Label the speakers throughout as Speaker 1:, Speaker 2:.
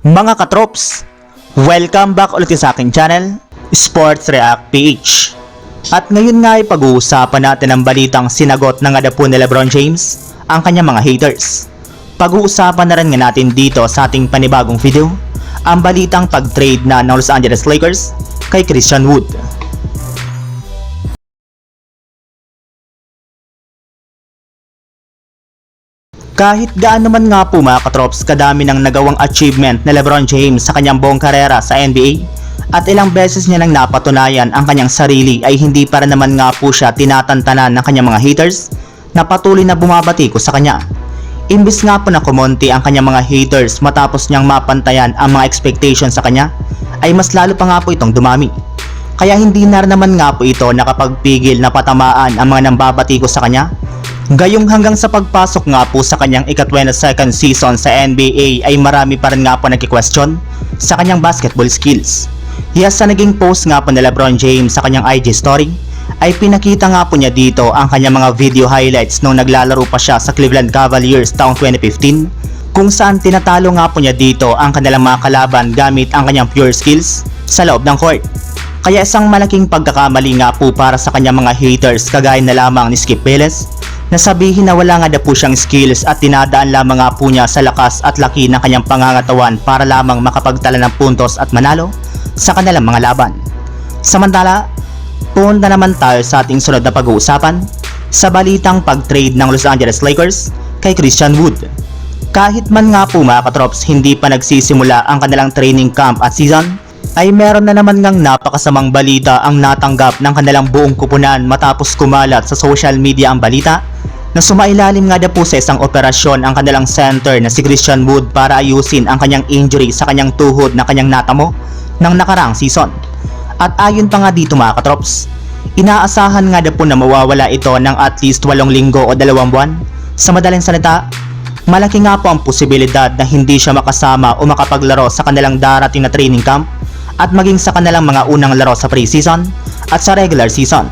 Speaker 1: Mga katrops, welcome back ulit sa aking channel, Sports React PH. At ngayon nga ay pag-uusapan natin ang balitang sinagot ng adapo ni Lebron James ang kanyang mga haters. Pag-uusapan na rin nga natin dito sa ating panibagong video ang balitang pag-trade na ng Los Angeles Lakers kay Christian Wood. Kahit gaano man nga po mga katrops kadami ng nagawang achievement ni Lebron James sa kanyang buong karera sa NBA at ilang beses niya nang napatunayan ang kanyang sarili ay hindi para naman nga po siya tinatantanan ng kanyang mga haters na patuloy na bumabati ko sa kanya. Imbis nga po na kumonti ang kanyang mga haters matapos niyang mapantayan ang mga expectations sa kanya ay mas lalo pa nga po itong dumami. Kaya hindi na naman nga po ito nakapagpigil na patamaan ang mga nambabati ko sa kanya Gayong hanggang sa pagpasok nga po sa kanyang ika-22nd season sa NBA ay marami pa rin nga po nagki-question sa kanyang basketball skills. Yes, sa naging post nga po ni Lebron James sa kanyang IG story, ay pinakita nga po niya dito ang kanyang mga video highlights nung naglalaro pa siya sa Cleveland Cavaliers taong 2015 kung saan tinatalo nga po niya dito ang kanilang mga kalaban gamit ang kanyang pure skills sa loob ng court. Kaya isang malaking pagkakamali nga po para sa kanyang mga haters kagaya na lamang ni Skip Bayless na sabihin na wala nga na po siyang skills at tinadaan lamang nga po niya sa lakas at laki ng kanyang pangangatawan para lamang makapagtala ng puntos at manalo sa kanilang mga laban. Samantala, punta naman tayo sa ating sunod na pag-uusapan sa balitang pag-trade ng Los Angeles Lakers kay Christian Wood. Kahit man nga po mga katrops hindi pa nagsisimula ang kanilang training camp at season, ay meron na naman ngang napakasamang balita ang natanggap ng kanilang buong kupunan matapos kumalat sa social media ang balita na sumailalim nga na po sa isang operasyon ang kanilang center na si Christian Wood para ayusin ang kanyang injury sa kanyang tuhod na kanyang natamo ng nakaraang season. At ayon pa nga dito mga katrops, inaasahan nga na po na mawawala ito ng at least walong linggo o dalawang buwan. Sa madaling salita, malaki nga po ang posibilidad na hindi siya makasama o makapaglaro sa kanilang darating na training camp at maging sa kanilang mga unang laro sa preseason at sa regular season.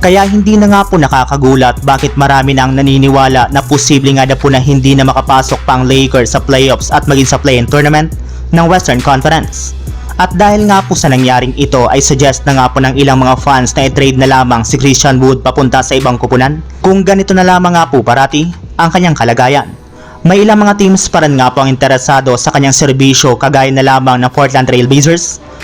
Speaker 1: Kaya hindi na nga po nakakagulat bakit marami nang naniniwala na posible nga na po na hindi na makapasok pa ang Lakers sa playoffs at maging sa play-in tournament ng Western Conference. At dahil nga po sa nangyaring ito ay suggest na nga po ng ilang mga fans na i-trade na lamang si Christian Wood papunta sa ibang kupunan kung ganito na lamang nga po parati ang kanyang kalagayan. May ilang mga teams pa rin nga po ang interesado sa kanyang serbisyo kagaya na lamang ng Portland Trail Blazers